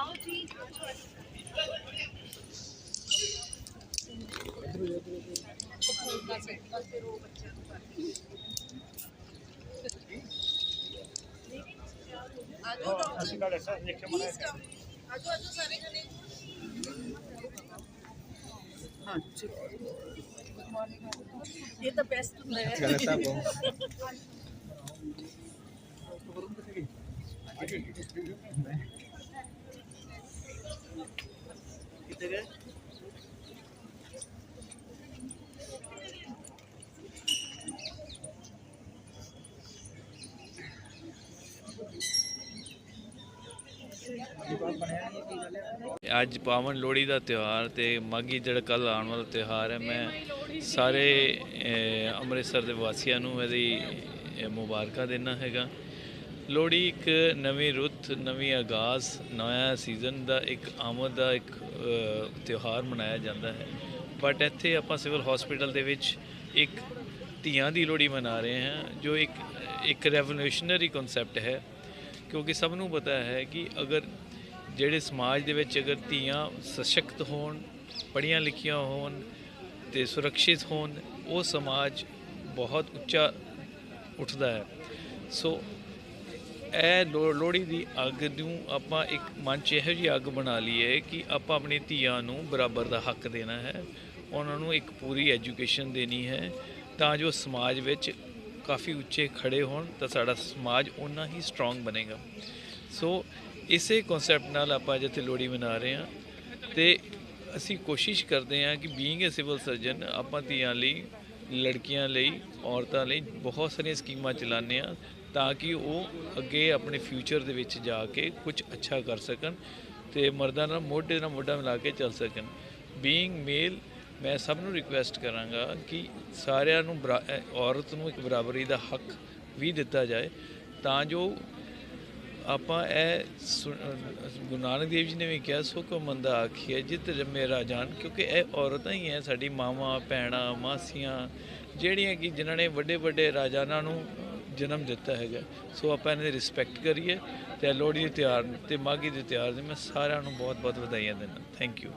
ਆਓ ਜੀ ਅਸੀਂ ਤੁਹਾਡੇ ਸਾਥ ਦੇਖੇ ਮਨਾ ਆਜੋ ਆਜੋ ਸਾਰੇ ਜਣੇ ਇਹ ਤਾਂ ਬੈਸਟ ਹੁੰਦਾ ਹੈ ਕਿੱਥੇ ਅੱਜ ਪਾਵਨ ਲੋਹੜੀ ਦਾ ਤਿਉਹਾਰ ਤੇ ਮਾਘੀ ਜਿਹੜਾ ਕੱਲ ਆਉਣ ਵਾਲਾ ਤਿਉਹਾਰ ਹੈ। ਮੈਂ ਸਾਰੇ ਅੰਮ੍ਰਿਤਸਰ ਦੇ ਵਾਸੀਆਂ ਨੂੰ ਇਹਦੀ ਮੁਬਾਰਕਾਂ ਦੇਣਾ ਹੈਗਾ। ਲੋਹੜੀ ਇੱਕ ਨਵੀਂ ਰੁੱਤ, ਨਵੀਂ ਆਗਾਜ਼, ਨਵਾਂ ਸੀਜ਼ਨ ਦਾ ਇੱਕ ਆਮਦ ਦਾ ਇੱਕ ਤਿਉਹਾਰ ਮਨਾਇਆ ਜਾਂਦਾ ਹੈ। ਬਟ ਇੱਥੇ ਆਪਾਂ ਸਿਵਲ ਹਸਪੀਟਲ ਦੇ ਵਿੱਚ ਇੱਕ ਧੀਆਂ ਦੀ ਲੋਹੜੀ ਮਨਾ ਰਹੇ ਹਾਂ, ਜੋ ਇੱਕ ਇੱਕ ਰੈਵੋਲੂਸ਼ਨਰੀ ਕਨਸੈਪਟ ਹੈ। ਕਿਉਂਕਿ ਸਭ ਨੂੰ ਪਤਾ ਹੈ ਕਿ ਅਗਰ ਜਿਹੜੇ ਸਮਾਜ ਦੇ ਵਿੱਚ ਅਗਰ ਧੀਆਂ ਸਸ਼ਕਤ ਹੋਣ, ਪੜ੍ਹੀਆਂ ਲਿਖੀਆਂ ਹੋਣ ਤੇ ਸੁਰੱਖਿਅਤ ਹੋਣ, ਉਹ ਸਮਾਜ ਬਹੁਤ ਉੱਚਾ ਉੱਠਦਾ ਹੈ। ਸੋ ਇਹ ਲੋ- ਲੋਹੜੀ ਦੀ ਅੱਗ ਨੂੰ ਆਪਾਂ ਇੱਕ ਮਨ 'ਚ ਇਹੋ ਜਿਹੀ ਅੱਗ ਬਣਾ ਲਈਏ ਕਿ ਆਪਾਂ ਆਪਣੀ ਧੀਆਂ ਨੂੰ ਬਰਾਬਰ ਦਾ ਹੱਕ ਦੇਣਾ ਹੈ, ਉਹਨਾਂ ਨੂੰ ਇੱਕ ਪੂਰੀ ਐਜੂਕੇਸ਼ਨ ਦੇਣੀ ਹੈ, ਤਾਂ ਜੋ ਸਮਾਜ ਵਿੱਚ ਕਾਫੀ ਉੱਚੇ ਖੜੇ ਹੋਣ, ਤਾਂ ਸਾਡਾ ਸਮਾਜ ਓਨਾ ਹੀ ਸਟਰੋਂਗ ਬਣੇਗਾ। ਸੋ ਇਸੇ ਕਨਸੈਪਟ ਨਾਲ ਆਪਾਂ ਜਿੱਥੇ ਲੋਹੜੀ ਮਨਾ ਰਹੇ ਹਾਂ ਤੇ ਅਸੀਂ ਕੋਸ਼ਿਸ਼ ਕਰਦੇ ਹਾਂ ਕਿ ਬੀਇੰਗ ਅ ਸਿਵਲ ਸਰਜਨ ਆਪਾਂ ਧੀਆਂ ਲਈ, ਲੜਕੀਆਂ ਲਈ, ਔਰਤਾਂ ਲਈ ਬਹੁਤ ਸਾਰੀਆਂ ਸਕੀਮਾਂ ਚਲਾਉਂਦੇ ਹਾਂ ਤਾਂ ਕਿ ਉਹ ਅੱਗੇ ਆਪਣੇ ਫਿਊਚਰ ਦੇ ਵਿੱਚ ਜਾ ਕੇ ਕੁਝ ਅੱਛਾ ਕਰ ਸਕਣ ਤੇ ਮਰਦਾਂ ਨਾਲ ਮੋਢੇ ਨਾਲ ਮੋਢਾ ਮਿਲਾ ਕੇ ਚੱਲ ਸਕਣ। ਬੀਇੰਗ ਮੇਲ ਮੈਂ ਸਭ ਨੂੰ ਰਿਕੁਐਸਟ ਕਰਾਂਗਾ ਕਿ ਸਾਰਿਆਂ ਨੂੰ ਬਰਾ- ਔਰਤ ਨੂੰ ਇੱਕ ਬਰਾਬਰੀ ਦਾ ਹੱਕ ਵੀ ਦਿੱਤਾ ਜਾਏ। ਤਾਂ ਜੋ ਆਪਾਂ ਇਹ ਸੁ- ਗੁਰੂ ਨਾਨਕ ਦੇਵ ਜੀ ਨੇ ਵੀ ਕਿਹਾ ਸੋ ਕੋ ਮੰਦਾ ਆਖੀਏ ਜਿਤ ਜੰਮੇ ਰਾਜਾਨ ਕਿਉਂਕਿ ਇਹ ਔਰਤਾਂ ਹੀ ਹੈ ਸਾਡੀ ਮਾਵਾਂ, ਭੈਣਾਂ, ਮਾਸੀਆਂ, ਜਿਹੜੀਆਂ ਕਿ ਜਿਨ੍ਹਾਂ ਨੇ ਵੱਡੇ ਵੱਡੇ ਰਾਜਾਨਾਂ ਨੂੰ ਜਨਮ ਦਿੱਤਾ ਹੈਗਾ। ਸੋ ਆਪਾਂ ਇਹਨਾਂ ਦੀ ਰਿਸਪੈਕਟ ਕਰੀਏ ਤੇ ਲੋਹੜੀ ਦੇ ਤਿਉਹਾਰ ਤੇ ਮਾਘੀ ਦੇ ਤਿਉਹਾਰ ਦੇ ਮੈਂ ਸਾਰਿਆਂ ਨੂੰ ਬਹੁਤ ਬਹੁਤ ਵਧਾਈਆਂ ਦਿੰਦਾ। Thank you